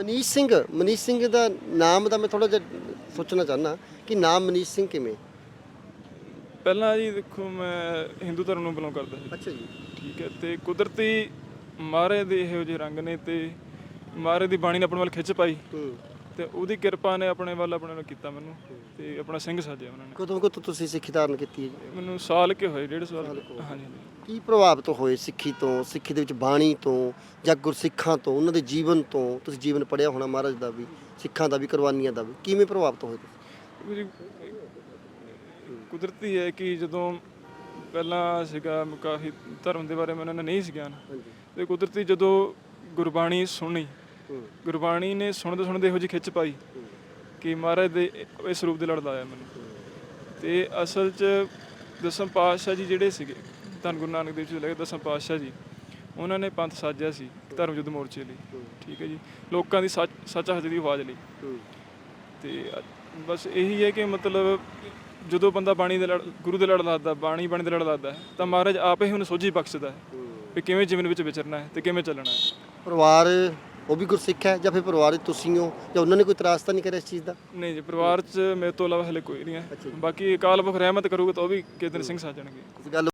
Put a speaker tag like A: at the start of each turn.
A: ਮਨੀਸ਼ ਸਿੰਘ ਮਨੀਸ਼ ਸਿੰਘ ਦਾ ਨਾਮ ਦਾ ਮੈਂ ਥੋੜਾ ਜਿਹਾ ਸੋਚਣਾ ਚਾਹਨਾ ਕਿ ਨਾਮ ਮਨੀਸ਼ ਸਿੰਘ ਕਿਵੇਂ?
B: ਪਹਿਲਾਂ ਜੀ ਦੇਖੋ ਮੈਂ ਹਿੰਦੂ ਧਰਮ ਨੂੰ ਬਿਲੋਂਗ ਕਰਦਾ ਸੀ।
A: ਅੱਛਾ ਜੀ।
B: ਠੀਕ ਹੈ ਤੇ ਕੁਦਰਤੀ ਮਹਾਰਾਜ ਦੇ ਇਹੋ ਜਿਹੇ ਰੰਗ ਨੇ ਤੇ ਮਹਾਰਾਜ ਦੀ ਬਾਣੀ ਨੇ ਆਪਣੇ ਵੱਲ ਖਿੱਚ ਪਾਈ।
A: ਹੂੰ।
B: ਤੇ ਉਹਦੀ ਕਿਰਪਾ ਨੇ ਆਪਣੇ ਵੱਲ ਆਪਣੇ ਨਾਲ ਕੀਤਾ ਮੈਨੂੰ ਤੇ ਆਪਣਾ ਸਿੰਘ ਸਾਜਿਆ ਉਹਨਾਂ ਨੇ।
A: ਕਦੋਂ ਕਦੋਂ ਤੁਸੀਂ ਸਿੱਖੀ ਧਾਰਨ ਕੀਤੀ ਹੈ ਜੀ?
B: ਮੈਨੂੰ ਸਾਲ ਕੇ ਹੋਏ ਡੇਢ ਸਾਲ ਹਾਂਜੀ ਹਾਂਜੀ।
A: ਕੀ ਪ੍ਰਭਾਵਿਤ ਹੋਏ ਸਿੱਖੀ ਤੋਂ ਸਿੱਖੀ ਦੇ ਵਿੱਚ ਬਾਣੀ ਤੋਂ ਜਾਂ ਗੁਰਸਿੱਖਾਂ ਤੋਂ ਉਹਨਾਂ ਦੇ ਜੀਵਨ ਤੋਂ? ਤੁਸੀਂ ਜੀਵਨ ਪੜਿਆ ਹੋਣਾ ਮਹਾਰਾਜ ਦਾ ਵੀ ਸਿੱਖਾਂ ਦਾ ਵੀ ਕੁਰਬਾਨੀਆਂ ਦਾ ਵੀ। ਕਿਵੇਂ ਪ੍ਰਭਾਵਿਤ ਹੋਏ ਤੁਸੀਂ?
B: ਮੇਰੀ ਕੁਦਰਤੀ ਹੈ ਕਿ ਜਦੋਂ ਪਹਿਲਾਂ ਸੀਗਾ ਕਾਫੀ ਧਰਮ ਦੇ ਬਾਰੇ ਮੈਨੂੰ ਨਹੀਂ ਸੀ ਗਿਆਨ। ਤੇ ਕੁਦਰਤੀ ਜਦੋਂ ਗੁਰਬਾਣੀ ਸੁਣੀ ਗੁਰਬਾਣੀ ਨੇ ਸੁਣਦੇ ਸੁਣਦੇ ਇਹੋ ਜਿਹੀ ਖਿੱਚ ਪਾਈ ਕਿ ਮਹਾਰਾਜ ਦੇ ਇਸ ਰੂਪ ਦੇ ਲੜ ਲਾਇਆ ਮੈਨੂੰ। ਤੇ ਅਸਲ 'ਚ ਦਸਮ ਪਾਤਸ਼ਾਹ ਜੀ ਜਿਹੜੇ ਸੀਗੇ, ਧੰਨ ਗੁਰੂ ਨਾਨਕ ਦੇਵ ਜੀ ਤੋਂ ਦਸਮ ਪਾਤਸ਼ਾਹ ਜੀ, ਉਹਨਾਂ ਨੇ ਪੰਥ ਸਾਜਿਆ ਸੀ ਧਰਮ ਯੁੱਧ ਮੋਰਚੇ ਲਈ। ਠੀਕ ਹੈ ਜੀ। ਲੋਕਾਂ ਦੀ ਸੱਚ ਸੱਚਾ ਹੱਕ ਦੀ ਆਵਾਜ਼ ਲਈ। ਤੇ ਬਸ ਇਹੀ ਹੈ ਕਿ ਮਤਲਬ ਜਦੋਂ ਬੰਦਾ ਬਾਣੀ ਦੇ ਲੜ, ਗੁਰੂ ਦੇ ਲੜ ਲੱਗਦਾ, ਬਾਣੀ ਬਾਣੀ ਦੇ ਲੜ ਲਾਦਾ ਤਾਂ ਮਹਾਰਾਜ ਆਪੇ ਹੀ ਉਹਨੂੰ ਸੋਝੀ ਬਖਸ਼ਦਾ ਹੈ ਵੀ ਕਿਵੇਂ ਜੀਵਨ ਵਿੱਚ ਵਿਚਰਨਾ ਹੈ ਤੇ ਕਿਵੇਂ ਚੱਲਣਾ ਹੈ।
A: ਪਰਿਵਾਰ ਉਹ ਵੀ ਗੁਰਸਿੱਖ ਹੈ ਜਾਂ ਫਿਰ ਪਰਿਵਾਰ 'ਚ ਤੁਸੀਂ ਹੋ ਜਾਂ ਉਹਨਾਂ ਨੇ ਕੋਈ ਇਤਰਾਜ਼ ਤਾਂ ਨਹੀਂ ਕਰਿਆ ਇਸ ਚੀਜ਼ ਦਾ?
B: ਨਹੀਂ ਜੀ ਪਰਿਵਾਰ 'ਚ ਮੇਰੇ ਤੋਂ ਇਲਾਵਾ ਹਲੇ ਕੋਈ ਨਹੀਂ ਹੈ। ਬਾਕੀ ਅਕਾਲ ਪੁਰਖ ਰਹਿਮਤ ਕਰੂਗਾ ਤਾਂ ਉਹ ਵੀ ਕਿਸੇ ਦਿਨ ਸਿੰਘ ਸਾਜਣਗੇ
A: ਇਸ ਗੱਲ